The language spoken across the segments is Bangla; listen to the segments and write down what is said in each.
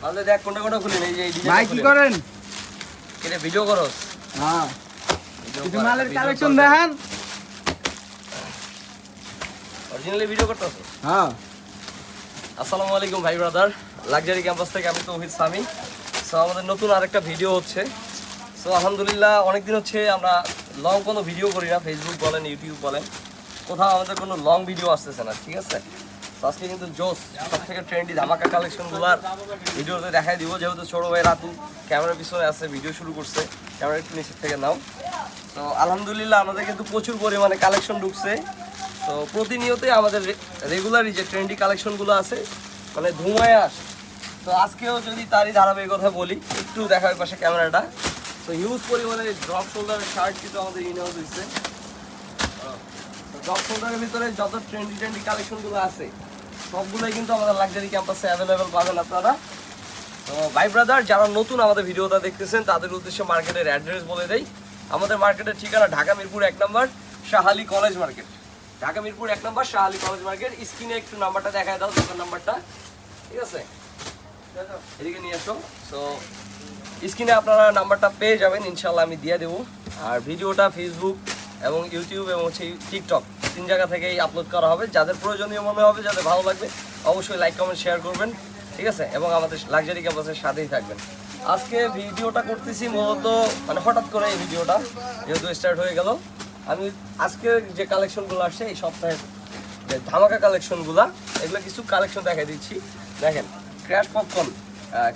তাহলে দেখ কোনটা কোনটা খুলি এই যে ভাই কি করেন? এটা ভিডিও করস হ্যাঁ। কিছু মালের কালেকশন দেখেন। অরিজিনালি ভিডিও করতেছ? হ্যাঁ। আসসালামু আলাইকুম ভাই ব্রাদার লাক্সারি ক্যাম্পাস থেকে আমি তৌহিদ সামি সো আমাদের নতুন আরেকটা ভিডিও হচ্ছে। সো আলহামদুলিল্লাহ অনেকদিন হচ্ছে আমরা লং কোনো ভিডিও করি না ফেসবুক বলেন ইউটিউব বলেন। কোথাও আমাদের কোনো লং ভিডিও আসতেছে না ঠিক আছে? আজকে কিন্তু জোস সব থেকে ট্রেন্ডি ধামাকা কালেকশনগুলোর ভিডিওতে দেখাই দিব, যেহেতু ছোটো ভাই রাতু ক্যামেরার পিছনে আছে ভিডিও শুরু করছে ক্যামেরা একটু নিচের থেকে নাও। তো আলহামদুলিল্লাহ, আমাদের কিন্তু প্রচুর পরিমাণে কালেকশন ঢুকছে। তো প্রতিনিয়তই আমাদের রেগুলারই যে ট্রেন্ডি কালেকশনগুলো আছে মানে ধুমায় আসে। তো আজকেও যদি তারই ধারাবাহিক কথা বলি, একটু দেখার পাশে ক্যামেরাটা তো হিউজ পরিমাণে ড্রপ শোল্ডারের শার্ট কিন্তু আমাদের ইনহাউস হয়েছে ড্রপ শোল্ডারের ভিতরে যত ট্রেন্ডি ট্রেন্ডি কালেকশনগুলো আছে সবগুলোই কিন্তু আমাদের লাক্সারি ক্যাম্পাসে অ্যাভেলেবেল পাবেন আপনারা। তো ভাই ব্রাদার যারা নতুন আমাদের ভিডিওটা দেখতেছেন, তাদের উদ্দেশ্যে মার্কেটের অ্যাড্রেস বলে দেই। আমাদের মার্কেটের ঠিকানা ঢাকা মিরপুর এক নম্বর, শাহালি কলেজ মার্কেট ঢাকা মিরপুর এক নম্বর, শাহালি কলেজ মার্কেট স্ক্রিনে একটু নাম্বারটা দেখায় দাও, দোকান নাম্বারটা ঠিক আছে? এদিকে নিয়ে আসো। সো স্ক্রিনে আপনারা নাম্বারটা পেয়ে যাবেন ইনশাল্লাহ আমি দিয়ে দেবো। আর ভিডিওটা ফেসবুক এবং ইউটিউব এবং হচ্ছে টিকটক তিন জায়গা থেকেই আপলোড করা হবে। যাদের প্রয়োজনীয় মনে হবে, যাদের ভালো লাগবে, অবশ্যই লাইক কমেন্ট শেয়ার করবেন, ঠিক আছে? এবং আমাদের লাক্সারি ক্যাম্পাসের সাথেই থাকবেন। আজকে ভিডিওটা করতেছি মূলত মানে হঠাৎ করে এই ভিডিওটা, যেহেতু স্টার্ট হয়ে গেল। আমি আজকে যে কালেকশনগুলো আসছে, এই সপ্তাহে যে ধামাকা কালেকশনগুলা এগুলো কিছু কালেকশন দেখাই দিচ্ছি। দেখেন ক্র্যাশ পপকর্ন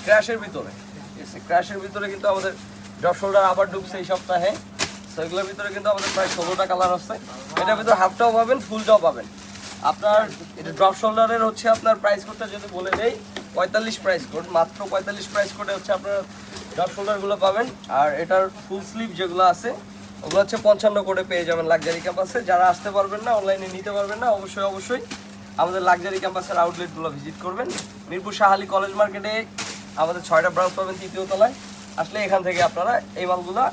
ক্র্যাশের ভিতরে, ঠিক আছে? ক্র্যাশের ভিতরে কিন্তু আমাদের ড্রপ শোল্ডার আবার ঢুকছে এই সপ্তাহে। তো এগুলোর ভিতরে কিন্তু আমাদের প্রায় ষোলোটা কালার আছে। এটার ভিতরে হাফটাও পাবেন ফুলটাও পাবেন। আপনার এটা ড্রপ শোল্ডারের হচ্ছে আপনার প্রাইস কোডটা যদি বলে দেই, পঁয়তাল্লিশ প্রাইস কোড মাত্র পঁয়তাল্লিশ প্রাইস কোডে হচ্ছে আপনার ড্রপ শোল্ডারগুলো পাবেন। আর এটার ফুল স্লিভ যেগুলো আছে, ওগুলো হচ্ছে পঞ্চান্ন করে পেয়ে যাবেন লাক্সারি ক্যাম্পাসে যারা আসতে পারবেন না অনলাইনে নিতে পারবেন না, অবশ্যই অবশ্যই আমাদের লাক্সারি ক্যাম্পাসের আউটলেটগুলো ভিজিট করবেন। মিরপুর শাহালি কলেজ মার্কেটে আমাদের ছয়টা ব্রাঞ্চ পাবেন তৃতীয় তলায়। আসলে এখান থেকে আপনারা এই মালগুলা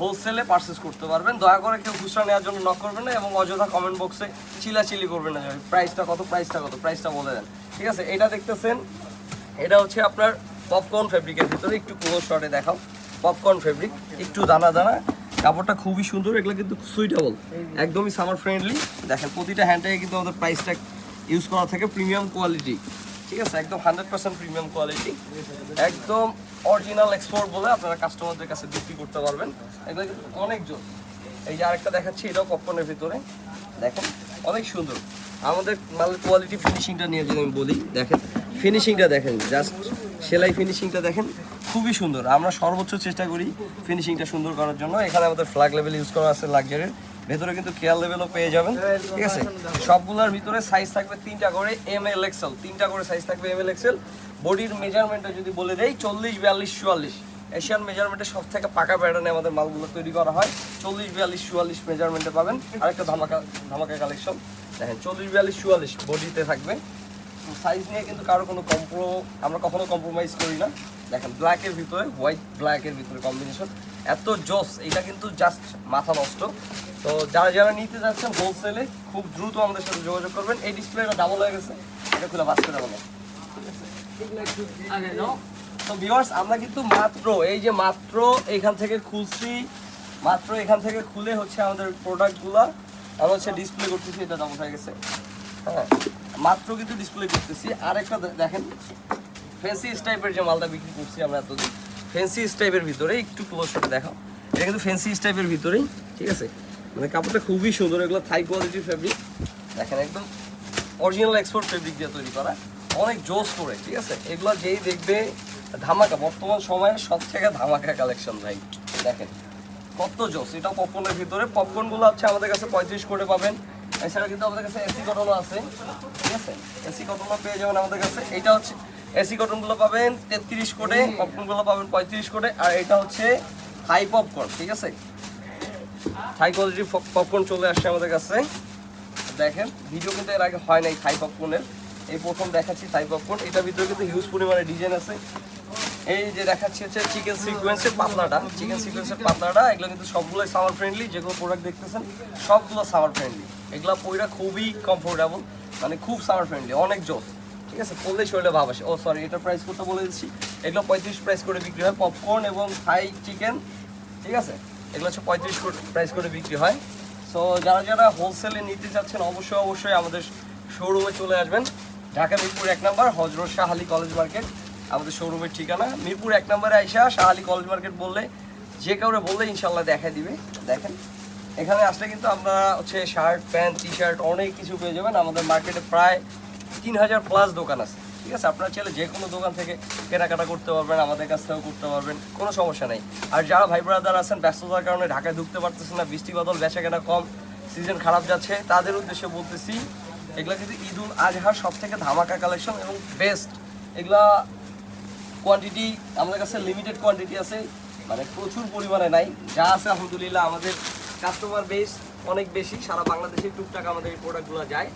হোলসেলে পারচেস করতে পারবেন। দয়া করে কেউ খুচরা নেওয়ার জন্য নক করবেন না এবং অযথা কমেন্ট বক্সে চিলাচিলি করবেন না। প্রাইসটা কত প্রাইসটা কত প্রাইসটা বলে দেন। ঠিক আছে? এটা দেখতেছেন, এটা হচ্ছে আপনার পপকর্ন ফেব্রিকের ভিতরে। একটু ক্লোজ শটে দেখাও। পপকর্ন ফেব্রিক একটু দানা দানা। কাপড়টা খুবই সুন্দর, এগুলো কিন্তু সুইটেবল একদমই সামার ফ্রেন্ডলি দেখেন, প্রতিটা হ্যান্ডে কিন্তু আমাদের প্রাইসটা ইউজ করা থাকে প্রিমিয়াম কোয়ালিটি ঠিক আছে, একদম হান্ড্রেড পার্সেন্ট প্রিমিয়াম কোয়ালিটি একদম অরিজিনাল এক্সপোর্ট বলে আপনারা কাস্টমারদের কাছে বিক্রি করতে পারবেন। এগুলো অনেক জোর। এই যে আরেকটা দেখাচ্ছি, এটাও পপকর্নের ভিতরে। দেখেন, অনেক সুন্দর। আমাদের মালের কোয়ালিটি ফিনিশিংটা নিয়ে যদি আমি বলি, দেখেন ফিনিশিংটা দেখেন জাস্ট সেলাই ফিনিশিংটা দেখেন, খুবই সুন্দর। আমরা সর্বোচ্চ চেষ্টা করি ফিনিশিংটা সুন্দর করার জন্য। এখানে আমাদের ফ্ল্যাগ লেভেল ইউজ করা আছে লাক্সারির ভেতরে কিন্তু কেয়ার লেভেলও পেয়ে যাবেন ঠিক আছে? সবগুলোর ভিতরে সাইজ থাকবে তিনটা করে এম এল এক্সেল তিনটা করে সাইজ থাকবে এম এল এক্সেল বডির মেজারমেন্টটা যদি বলে দেয় চল্লিশ বিয়াল্লিশ চুয়াল্লিশ। এশিয়ান মেজারমেন্টে সব থেকে পাকা প্যাটার্নে আমাদের মালগুলো তৈরি করা হয়। চল্লিশ বিয়াল্লিশ চুয়াল্লিশ মেজারমেন্টে পাবেন। আরেকটা ধামাকা ধামাকা কালেকশন দেখেন চল্লিশ বিয়াল্লিশ চুয়াল্লিশ বডিতে থাকবে। সাইজ নিয়ে কিন্তু কারও কোনো কম্প্রো আমরা কখনো কম্প্রোমাইজ করি না। দেখেন ব্ল্যাকের ভিতরে হোয়াইট ব্ল্যাকের ভিতরে কম্বিনেশন এত জোস এটা কিন্তু জাস্ট মাথা নষ্ট। তো যারা যারা নিতে যাচ্ছেন হোলসেলে খুব দ্রুত আমাদের সাথে যোগাযোগ করবেন। এই ডিসপ্লেটা ডাবল হয়ে গেছে। এটা খুলে বাস করে তো ভিউয়ার্স আমরা কিন্তু মাত্র, এই যে মাত্র এখান থেকে খুলছি, মাত্র এখান থেকে খুলে হচ্ছে আমাদের প্রোডাক্টগুলো আমরা হচ্ছে ডিসপ্লে করতেছি, এটা ডাবল হয়ে গেছে। হ্যাঁ। মাত্র কিন্তু ডিসপ্লে করতেছি। আর একটা দেখেন ফ্যান্সি টাইপের যে মালটা বিক্রি করছি আমরা এতদিন ফ্যান্সি টাইপের ভিতরে একটু ক্লোজ করে দেখাও। এটা কিন্তু ফ্যান্সি টাইপের ভিতরেই, ঠিক আছে? মানে কাপড়টা খুবই সুন্দর, এগুলো থাই কোয়ালিটির ফেব্রিক দেখেন একদম অরিজিনাল এক্সপোর্ট ফেব্রিক দিয়ে তৈরি করা। অনেক জোস করে, ঠিক আছে? এগুলো যেই দেখবে, ধামাকা, বর্তমান সময়ে সব থেকে ধামাকা কালেকশন ভাই। দেখেন, কত জোস। এটা পপকর্নের ভিতরে। পপকর্নগুলো হচ্ছে আমাদের কাছে পঁয়ত্রিশ করে পাবেন। এছাড়া কিন্তু আমাদের কাছে এসি কটনও আছে। ঠিক আছে? এসি কটনও পেয়ে যাবেন আমাদের কাছে। এটা হচ্ছে এসি কটনগুলো পাবেন তেত্রিশ কোটে পপকর্নগুলো পাবেন পঁয়ত্রিশ কোটে, আর এটা হচ্ছে হাই পপকর্ন ঠিক আছে? হাই কোয়ালিটির পপকর্ন চলে আসছে আমাদের কাছে। দেখেন ভিডিও কিন্তু এর আগে হয় নাই থাই পপকর্নের এই প্রথম দেখাচ্ছি থাই পপকর্ন এটার ভিতরে কিন্তু হিউজ পরিমাণে ডিজাইন আছে। এই যে দেখাচ্ছি হচ্ছে চিকেন সিকোয়েন্সের পাতলাটা। চিকেন সিকোয়েন্সের পাতলাটা, এগুলো কিন্তু সবগুলোই সামার ফ্রেন্ডলি যেগুলো প্রোডাক্ট দেখতেছেন, সবগুলো সামার ফ্রেন্ডলি এগুলো পইরা খুবই কমফোর্টেবল মানে খুব সামার ফ্রেন্ডলি অনেক জোস। ঠিক আছে? পড়লেই শরীরে ভাব আসে। ও সরি এটার প্রাইস কত বলে দিচ্ছি? এগুলো পঁয়ত্রিশ প্রাইস করে বিক্রি হয় পপকর্ন এবং থাই চিকেন ঠিক আছে? এগুলো হচ্ছে পঁয়ত্রিশ প্রাইস করে বিক্রি হয়। সো যারা যারা হোলসেলে নিতে চাচ্ছেন, অবশ্যই অবশ্যই আমাদের শোরুমে চলে আসবেন। ঢাকা মিরপুর এক নম্বর, হজরত শাহ আলী কলেজ মার্কেট আমাদের শোরুমের ঠিকানা। মিরপুর এক নম্বরে আইসা শাহ আলী কলেজ মার্কেট বললে যে কাউরে বললে ইনশাল্লাহ দেখা দিবে। দেখেন। এখানে আসলে কিন্তু আমরা হচ্ছে শার্ট প্যান্ট টি শার্ট অনেক কিছু পেয়ে যাবেন। আমাদের মার্কেটে প্রায় তিন হাজার প্লাস দোকান আছে। ঠিক আছে? আপনার চাইলে যে কোনো দোকান থেকে কেনাকাটা করতে পারবেন, আমাদের কাছ থেকেও করতে পারবেন। কোনো সমস্যা নেই। আর যারা ভাই ব্রাদার আছেন, ব্যস্ততার কারণে ঢাকায় ঢুকতে পারতেছেন না, বৃষ্টি বাদল বেচা কেনা কম সিজন খারাপ যাচ্ছে, তাদের উদ্দেশ্যে বলতেছি, এগুলা কিন্তু ঈদ উল আজহার সব থেকে ধামাকা কালেকশন এবং বেস্ট এগুলা কোয়ান্টিটি আমাদের কাছে লিমিটেড কোয়ান্টিটি আছে মানে প্রচুর পরিমাণে নাই। যা আছে আলহামদুলিল্লাহ আমাদের কাস্টমার বেস অনেক বেশি, সারা বাংলাদেশে টুকটাক আমাদের এই প্রোডাক্টগুলো যায়।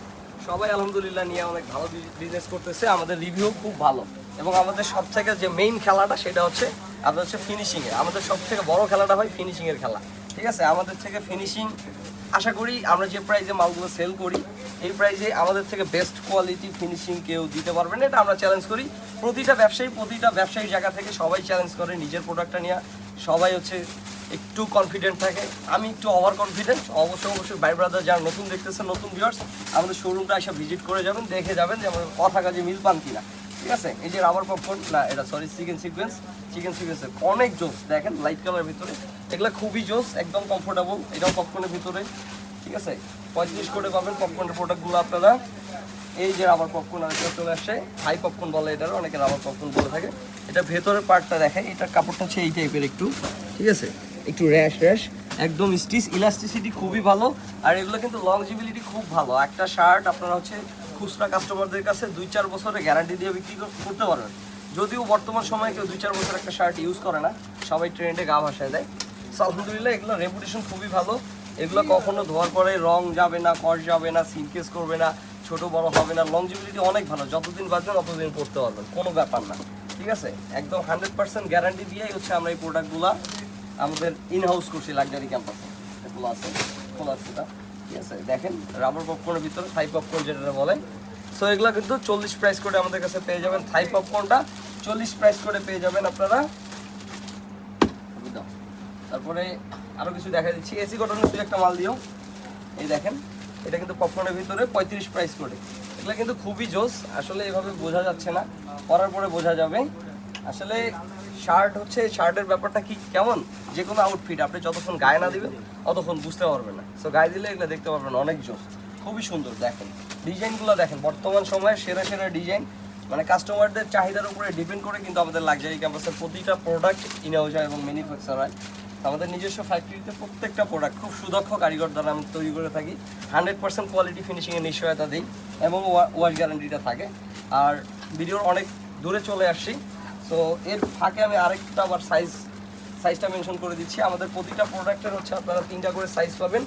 সবাই আলহামদুলিল্লাহ নিয়ে অনেক ভালো বিজনেস করতেছে, আমাদের রিভিউ খুব ভালো। এবং আমাদের সব থেকে যে মেইন খেলাটা সেটা হচ্ছে, আপনার হচ্ছে ফিনিশিংয়ে আমাদের সব থেকে বড় খেলাটা হয় ফিনিশিংয়ের খেলা। ঠিক আছে? আমাদের থেকে ফিনিশিং আশা করি আমরা যে প্রাইজে মালগুলো সেল করি, এই প্রাইজে আমাদের থেকে বেস্ট কোয়ালিটি ফিনিশিং কেউ দিতে পারবে না। এটা আমরা চ্যালেঞ্জ করি। প্রতিটা ব্যবসায়ী প্রতিটা ব্যবসায়ী জায়গা থেকে সবাই চ্যালেঞ্জ করে নিজের প্রোডাক্টটা নিয়ে। সবাই হচ্ছে একটু কনফিডেন্ট থাকে। আমি একটু ওভার কনফিডেন্ট অবশ্যই অবশ্যই বাই ব্রাদার যারা নতুন দেখতেছেন, নতুন ভিউয়ার্স আমাদের শোরুমটা এসে ভিজিট করে যাবেন, দেখে যাবেন যে আমাদের কথা কাজে মিল পান কিনা। ঠিক আছে? এই যে রাবার পপকর্ন না, এটা সরি চিকেন সিকোয়েন্স চিকেন সিকোয়েন্সের অনেক জোস, দেখেন লাইট কালারের ভিতরে। এগুলো খুবই জোস, একদম কমফোর্টেবল এটাও পপকর্নের ভিতরে। ঠিক আছে? পঁয়ত্রিশ করে পাবেন পপকর্নের প্রোডাক্টগুলো আপনারা। এই যে রাবার পপকর্ন আরেকটা চলে আসে হাই পপকর্ন বলে এটারও, অনেকে রাবার পপকর্ন বলে থাকে। এটা ভেতরের পার্টটা দেখায় এটার কাপড়টা হচ্ছে এই টাইপের একটু। ঠিক আছে? একটু র্যাশ র্যাশ একদম স্টিচ ইলাস্টিসিটি খুবই ভালো। আর এগুলো কিন্তু লংজিবিলিটি খুব ভালো। একটা শার্ট আপনারা হচ্ছে খুচরা কাস্টমারদের কাছে দুই চার বছরের গ্যারান্টি দিয়ে বিক্রি কর- করতে পারবেন। যদিও বর্তমান সময়ে কেউ দুই চার বছর একটা শার্ট ইউজ করে না, সবাই ট্রেন্ডে গা ভাসায় দেয়। আলহামদুলিল্লাহ এগুলো রেপুটেশন খুবই ভালো। এগুলো কখনো ধোয়ার পরে রং যাবে না, কষ যাবে না সিনকেস করবে না, ছোট বড় হবে না। লংজিবিলিটি অনেক ভালো, যতদিন বাঁচবেন ততদিন পড়তে পারবেন, কোনো ব্যাপার না। ঠিক আছে? একদম হান্ড্রেড পার্সেন্ট গ্যারান্টি দিয়েই হচ্ছে আমরা এই প্রোডাক্টগুলো আমাদের ইন হাউস করছি লাক্সারি ক্যাম্পাসে এগুলো আছে, খোলা আছে ঠিক আছে দেখেন রাবার পপকর্নের ভিতরে থাই পপকর্ন যেটা বলে। সো এগুলো কিন্তু চল্লিশ প্রাইস করে আমাদের কাছে পেয়ে যাবেন থাই পপকর্নটা চল্লিশ প্রাইস করে পেয়ে যাবেন আপনারা। তারপরে আরও কিছু দেখা দিচ্ছি। এসি কটনের দুই একটা মাল দিও। এই দেখেন, এটা কিন্তু পপকর্নের ভিতরে পঁয়ত্রিশ প্রাইস করে এগুলো কিন্তু খুবই জোস। আসলে এভাবে বোঝা যাচ্ছে না। পরার পরে বোঝা যাবে। আসলে শার্ট হচ্ছে শার্টের ব্যাপারটা কি কেমন? যে কোনো আউটফিট আপনি যতক্ষণ গায়ে না দিবেন, ততক্ষণ বুঝতে পারবেন না। সো গায়ে দিলে এগুলো দেখতে পারবেন অনেক জোস খুবই সুন্দর দেখেন। ডিজাইনগুলো দেখেন, বর্তমান সময়ে সেরা সেরা ডিজাইন মানে কাস্টমারদের চাহিদার উপরে ডিপেন্ড করে কিন্তু আমাদের লাক্সারি ক্যাম্পাসের প্রতিটা প্রোডাক্ট ইনে যায় এবং ম্যানুফ্যাকচার হয়। আমাদের নিজস্ব ফ্যাক্টরিতে প্রত্যেকটা প্রোডাক্ট খুব সুদক্ষ কারিগর দ্বারা আমি তৈরি করে থাকি। হান্ড্রেড পার্সেন্ট কোয়ালিটি ফিনিশিংয়ের নিশ্চয়তা দিই এবং ওয়াশ গ্যারান্টিটা থাকে। আর ভিডিওর অনেক দূরে চলে আসছি। তো এর ফাঁকে আমি আরেকটা আবার সাইজ সাইজটা মেনশন করে দিচ্ছি। আমাদের প্রতিটা প্রোডাক্টের হচ্ছে আপনারা তিনটা করে সাইজ পাবেন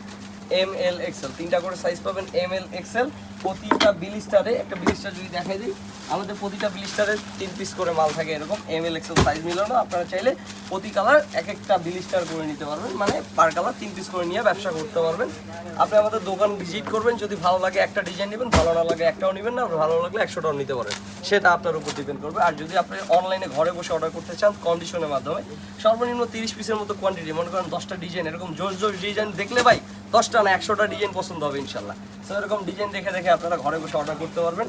এম এল এক্সেল তিনটা করে সাইজ পাবেন এম এল এক্সেল প্রতিটা বিলিস্টারে একটা বিলিস্টার যদি দেখাই দিই আমাদের প্রতিটা বিলিস্টারে তিন পিস করে মাল থাকে এরকম। এম এল এক্সেল সাইজ মিলানো, আপনারা চাইলে প্রতি কালার এক একটা বিলিস্টার করে নিতে পারবেন। মানে পার কালার তিন পিস করে নিয়ে ব্যবসা করতে পারবেন। আপনি আমাদের দোকান ভিজিট করবেন, যদি ভালো লাগে একটা ডিজাইন নেবেন, ভালো না লাগে একটাও নেবেন না ভালো লাগলে একশোটাও নিতে পারেন। সেটা আপনার উপর ডিপেন্ড করবে। আর যদি আপনি অনলাইনে ঘরে বসে অর্ডার করতে চান কন্ডিশনের মাধ্যমে, সর্বনিম্ন তিরিশ পিসের মতো কোয়ান্টিটি মনে করেন দশটা ডিজাইন এরকম জোর জোর ডিজাইন দেখলে ভাই দশটা না একশোটা ডিজাইন পছন্দ হবে ইনশাল্লাহ। তো এরকম ডিজাইন দেখে দেখে আপনারা ঘরে বসে অর্ডার করতে পারবেন।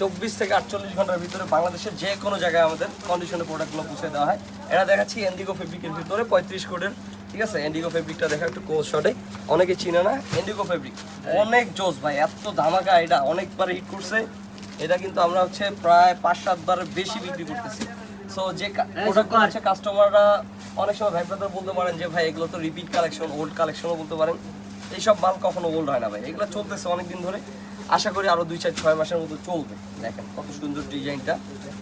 চব্বিশ থেকে আটচল্লিশ ঘণ্টার ভিতরে বাংলাদেশের যে কোনো জায়গায় আমাদের কন্ডিশনে প্রোডাক্টগুলো পৌঁছে দেওয়া হয়। এটা দেখাচ্ছি এন্ডিগো ফেব্রিকের ভিতরে পঁয়ত্রিশ কোডের ঠিক আছে? এন্ডিগো ফেব্রিকটা দেখা একটু কোচ শটে অনেকে চিনে না এন্ডিগো ফেব্রিক অনেক জোস ভাই এত ধামাকা এটা। অনেকবার হিট করছে। এটা কিন্তু আমরা হচ্ছে প্রায় পাঁচ সাতবার বেশি বিক্রি করতেছি। সো যে প্রোডাক্টগুলো হচ্ছে কাস্টমাররা অনেক সময় ভাই বলতে পারেন যে ভাই এগুলো তো রিপিট কালেকশন ওল্ড কালেকশনও বলতে পারেন। এইসব মাল কখনো ওল্ড হয় না ভাই। এগুলো চলতেছে অনেকদিন ধরে। আশা করি আরও দুই চার, ছয় মাসের মতো চলবে। দেখেন কত সুন্দর ডিজাইনটা।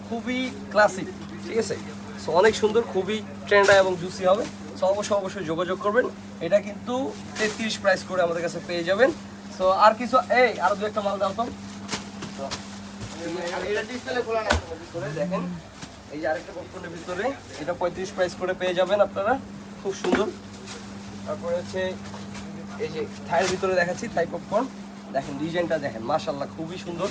খুবই ক্লাসিক ঠিক আছে? সো অনেক সুন্দর, খুবই ট্রেন্ডা এবং জুসি হবে। সো অবশ্যই অবশ্যই যোগাযোগ করবেন। এটা কিন্তু তেত্রিশ প্রাইস করে আমাদের কাছে পেয়ে যাবেন। সো আর কিছু এই, আরও দু একটা মাল দাও তো। দেখেন, এই যে আরেকটা ভিতরে, এটা পঁয়ত্রিশ প্রাইস করে পেয়ে যাবেন আপনারা। খুব সুন্দর। তারপরে হচ্ছে এই যে থাইয়ের ভিতরে দেখাচ্ছি, থাই পপকর্ন দেখেন, ডিজাইনটা দেখেন মাশাল্লাহ খুবই সুন্দর।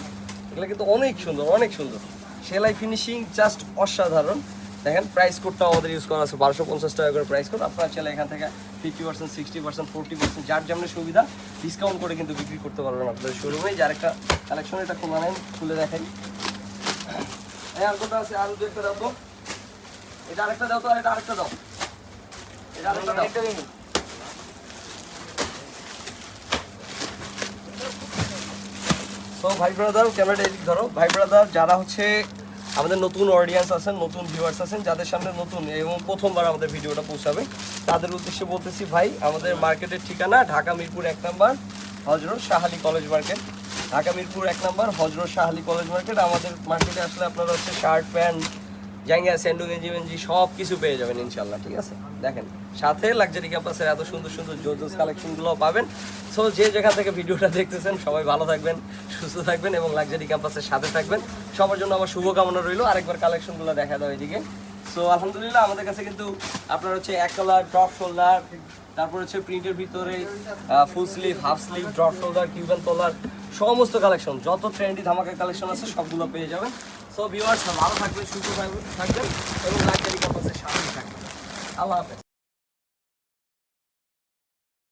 এগুলো কিন্তু অনেক সুন্দর অনেক সুন্দর। সেলাই ফিনিশিং জাস্ট অসাধারণ। দেখেন প্রাইস কোডটাও আমাদের ইউজ করা আছে, বারোশো পঞ্চাশ টাকা করে প্রাইস কোড আপনারা চাইলে এখান থেকে fifty percent sixty percent forty percent যার যেমন সুবিধা ডিসকাউন্ট করে কিন্তু বিক্রি করতে পারবেন আপনাদের শোরুমে যার একটা কালেকশন এটা খোলা নেন খুলে দেখাই আর কোনটা আছে? আরও দু একটা দাও তো। এটা আরেকটা দাও তো, আর আরেকটা দাও। এটা আরেকটা দাও। সো ভাই ব্রাদার ক্যামেরাটা এদিক ধরো। ভাই ব্রাদার যারা হচ্ছে আমাদের নতুন অডিয়েন্স আছেন, নতুন ভিউয়ার্স আছেন, যাদের সামনে নতুন এবং প্রথমবার আমাদের ভিডিওটা পৌঁছাবে, তাদের উদ্দেশ্যে বলতেছি, ভাই, আমাদের মার্কেটের ঠিকানা ঢাকা মিরপুর এক number, Hazrat Shahali college market Dhaka Mirpur এক number, Hazrat Shahali college market আমাদের মার্কেটে আসলে আপনারা হচ্ছে শার্ট প্যান্ট জাঙ্গিয়া স্যান্ডু গেঞ্জি মেঞ্জি সব কিছু পেয়ে যাবেন ইনশাল্লাহ ঠিক আছে? দেখেন, সাথে লাক্সারি ক্যাম্পাসের এত সুন্দর সুন্দর জোজোস কালেকশনগুলোও পাবেন। সো যে যেখান থেকে ভিডিওটা দেখতেছেন, সবাই ভালো থাকবেন, সুস্থ থাকবেন এবং লাক্সারি ক্যাম্পাসের সাথে থাকবেন। সবার জন্য আমার শুভকামনা রইল। আরেকবার কালেকশনগুলো দেখা দাও এদিকে। সো আলহামদুলিল্লাহ, আমাদের কাছে কিন্তু আপনার হচ্ছে এক কালার ড্রপ শোল্ডার তারপর হচ্ছে প্রিন্টের ভিতরে full sleeve half sleeve drop shoulder Cuban তোলার সমস্ত কালেকশন যত ট্রেন্ডি ধামাকা কালেকশন আছে, সবগুলো পেয়ে যাবেন। সো ভিউয়ার্স ভালো থাকবেন সুস্থ থাকবেন থাকবেন এবং লাক্সারি ক্যাম্পাসের সাথে থাকবেন। আল্লাহ হাফেজ।